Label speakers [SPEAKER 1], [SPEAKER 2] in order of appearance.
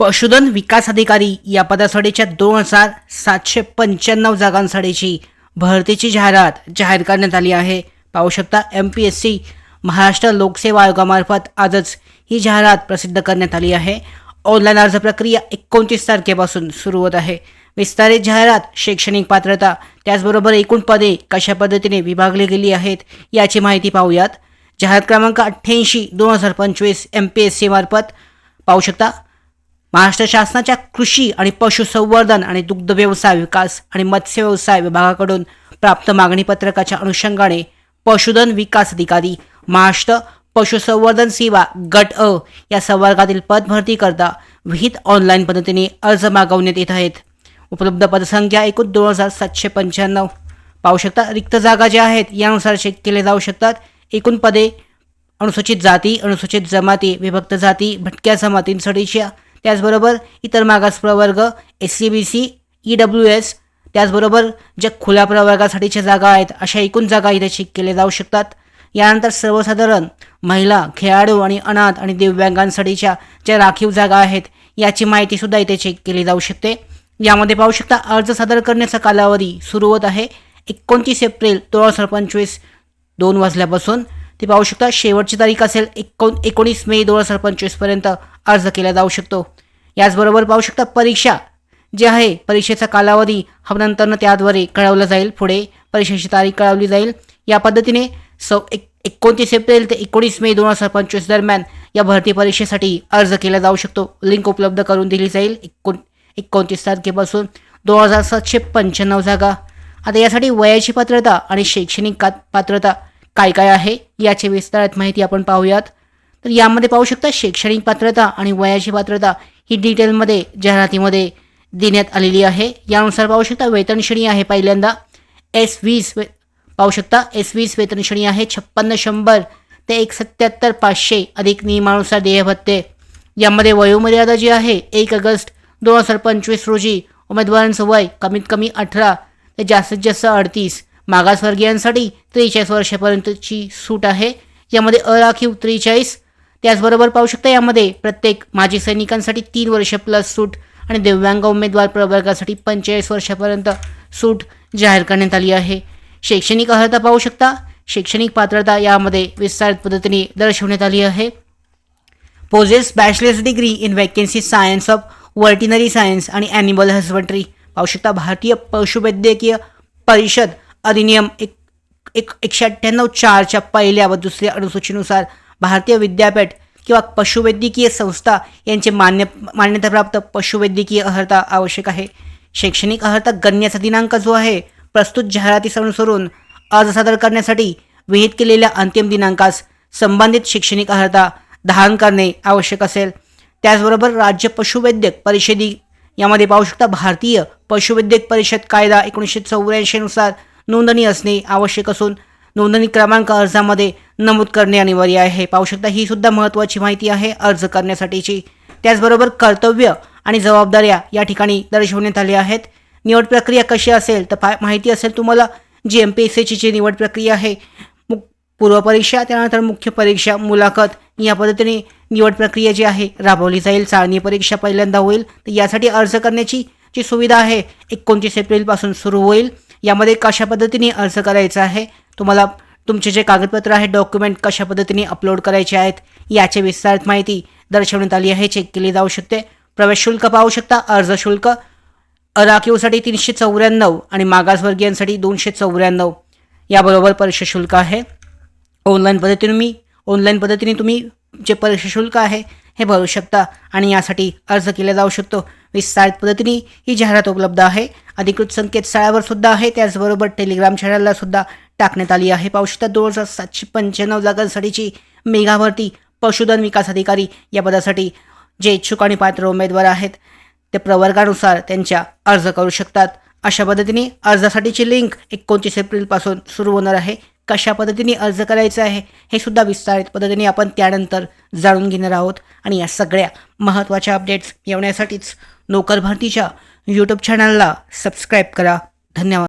[SPEAKER 1] पशुधन विकास अधिकारी या पदासाठीच्या दोन हजार सातशे पंच्याण्णव जागांसाठीची भरतीची जाहिरात जाहीर करण्यात आली आहे. पाहू शकता M P S C Maharashtra लोकसेवा आयोगामार्फत आजच ही जाहिरात प्रसिद्ध करण्यात आली आहे. ऑनलाईन अर्ज प्रक्रिया एकोणतीस तारखेपासून सुरू होत आहे. विस्तारित जाहिरात शैक्षणिक पात्रता त्याचबरोबर एकूण पदे कशा पद्धतीने विभागली गेली आहेत याची माहिती पाहूयात. जाहिरात क्रमांक अठ्ठ्याऐंशी दोन हजार पंचवीस एम पी एस सीमार्फत पाहू शकता महाराष्ट्र शासनाच्या कृषी आणि पशुसंवर्धन आणि दुग्ध व्यवसाय विकास आणि मत्स्य व्यवसाय विभागाकडून प्राप्त मागणी पत्रकाच्या अनुषंगाने पशुधन विकास अधिकारी महाराष्ट्र पशुसंवर्धन सेवा गट अ या संवर्गातील पद करता विहित ऑनलाईन पद्धतीने अर्ज मागवण्यात येत आहेत. उपलब्ध पदसंख्या एकूण दोन हजार सातशे पंच्याण्णव. पाहू शकता रिक्त जागा ज्या आहेत यानुसार चेक केले जाऊ शकतात. एकूण पदे अनुसूचित जाती अनुसूचित जमाती विभक्त जाती भटक्या जमातींसाठीच्या त्याचबरोबर इतर मागास प्रवर्ग S C B C E W S त्याचबरोबर ज्या खुल्या प्रवर्गासाठीच्या जागा आहेत अशा एकूण जागा इथे चेक केल्या जाऊ शकतात. यानंतर सर्वसाधारण महिला खेळाडू आणि अनाथ आणि दिव्यांगांसाठीच्या ज्या राखीव जागा आहेत याची माहितीसुद्धा इथे चेक केली जाऊ शकते. यामध्ये पाहू शकता अर्ज सादर करण्याचा कालावधी सुरू होत आहे. एकोणतीस एप्रिल दोन हजार पंचवीस दोन वाजल्यापासून ते पाहू शकता. शेवटची तारीख असेल एकोण एकोणीस मे दोन हजार पंचवीसपर्यंत अर्ज केला जाऊ शकतो. याचबरोबर पाहू शकता परीक्षा जे आहे परीक्षेचा कालावधी हा नंतरनं त्याद्वारे कळवला जाईल. पुढे परीक्षेची तारीख कळवली जाईल. या पद्धतीने सौ एक एकोणतीस एप्रिल ते एकोणीस मे दोन हजार पंचवीस दरम्यान या भरती परीक्षेसाठी अर्ज केला जाऊ शकतो. लिंक उपलब्ध करून दिली जाईल. एकोण एकोणतीस तारखेपासून दोन हजार सातशे पंच्याण्णव जागा. आता यासाठी वयाची पात्रता आणि शैक्षणिक का पात्रता काय काय आहे याची विस्तारात माहिती आपण पाहूयात. तर यामध्ये पाहू शकता शैक्षणिक पात्रता आणि वयाची पात्रता ही डिटेलमध्ये जाहिरातीमध्ये देण्यात आलेली आहे. यानुसार पाहू शकता वेतनश्रेणी आहे पहिल्यांदा. एस वीस वे पाहू शकता एस वीस वेतनश्रेणी आहे छप्पन्न शंभर ते एक सत्याहत्तर पाचशे अधिक नियमानुसार देय भत्ते यामध्ये वयोमर्यादा जी आहे एक ऑगस्ट दोन हजार पंचवीस रोजी उमेदवारांचं वय कमीत कमी अठरा ते जास्तीत जास्त अडतीस. मागासवर्गीयांसाठी त्रेचाळीस वर्षापर्यंतची सूट आहे. यामध्ये अराखीव त्रेचाळीस त्याचबरोबर पाहू शकता यामध्ये प्रत्येक माजी सैनिकांसाठी तीन वर्ष प्लस सूट आणि दिव्यांग उमेदवार प्रवर्गासाठी पंचेचाळीस वर्षापर्यंत सूट जाहीर करण्यात आली आहे. शैक्षणिक अर्हता पाहू शकता. शैक्षणिक पात्रता यामध्ये विस्तारित पद्धतीने दर्शवण्यात आली आहे. Poses bachelor's degree in vacancy science of veterinary science आणि ॲनिमल हजबंड्री पाहू शकता भारतीय पशुवैद्यकीय परिषद अधिनियम एक एक एकशे अठ्ठ्याण्णव चारच्या पहिल्या व दुसऱ्या अनुसूचीनुसार भारतीय विद्यापीठ किंवा पशुवैद्यकीय संस्था यांचे मान्य मान्यताप्राप्त पशुवैद्यकीय अर्हता आवश्यक आहे. शैक्षणिक अर्हता गणण्याचा दिनांक जो आहे प्रस्तुत जाहिरातीस अनुसरून अर्ज सादर करण्यासाठी विहित केलेल्या अंतिम दिनांकास संबंधित शैक्षणिक अर्हता धारण करणे आवश्यक असेल. त्याचबरोबर राज्य पशुवैद्यक परिषदी यामध्ये पाहू शकता भारतीय पशुवैद्यक परिषद कायदा एकोणीसशे चौऱ्याऐंशीनुसार नोंदणी असणे आवश्यक असून नोंदणी क्रमांक अर्जामध्ये नमूद करणे अनिवार्य आहे. पाहू शकता ही सुद्धा महत्त्वाची माहिती आहे. अर्ज करण्यासाठीची. त्याचबरोबर कर्तव्य आणि जबाबदाऱ्या या ठिकाणी दर्शवण्यात आल्या आहेत. निवड प्रक्रिया कशी असेल तर पा माहिती असेल तुम्हाला जी एम पी एस सीची जी निवड प्रक्रिया आहे. मु पूर्वपरीक्षा त्यानंतर मुख्य परीक्षा मुलाखत. या पद्धतीने निवड प्रक्रिया जी आहे राबवली जाईल. चाळणी परीक्षा पहिल्यांदा होईल. तर यासाठी अर्ज करण्याची जी सुविधा आहे एकोणतीस एप्रिलपासून सुरू होईल. यामध्ये कशा पद्धतीने अर्ज करायचा आहे तुम्हाला तुमचे जे कागदपत्र आहेत डॉक्युमेंट कशा पद्धतीने अपलोड करायचे आहेत याची विस्तारित माहिती दर्शवण्यात आली आहे चेक केली जाऊ शकते. प्रवेश शुल्क पाहू शकता अर्ज शुल्क राखीवसाठी तीनशे चौऱ्याण्णव आणि मागासवर्गीयांसाठी दोनशे चौऱ्याण्णव. याबरोबर परीक्षा शुल्क आहे. ऑनलाईन पद्धतीने मी ऑनलाईन पद्धतीने तुम्ही जे परीक्षा शुल्क आहे हे भरू शकता आणि यासाठी अर्ज केला जाऊ शकतो. विस्तारित पद्धतीने ही जाहिरात उपलब्ध आहे. अधिकृत संकेतस्थळावर सुद्धा आहे. त्याचबरोबर टेलिग्राम चॅनलला सुद्धा टाकण्यात आली आहे. पाहू शकता दोन हजार सातशे पंच्याण्णव जागांसाठीची मेगा भरती पशुधन विकास अधिकारी या पदासाठी जे इच्छुक आणि पात्र उमेदवार आहेत ते प्रवर्गानुसार त्यांच्या अर्ज करू शकतात. अशा पद्धतीने अर्जासाठीची लिंक एकोणतीस एप्रिलपासून सुरू होणार आहे. कशा पद्धतीने अर्ज करायचा आहे हे सुद्धा विस्तारित पद्धतीने आपण त्यानंतर जाणून घेणार आहोत. आणि या सगळ्या महत्त्वाच्या अपडेट्स येण्यासाठीच नोकरभाटीच्या यूट्यूब चॅनलला सबस्क्राईब करा. धन्यवाद.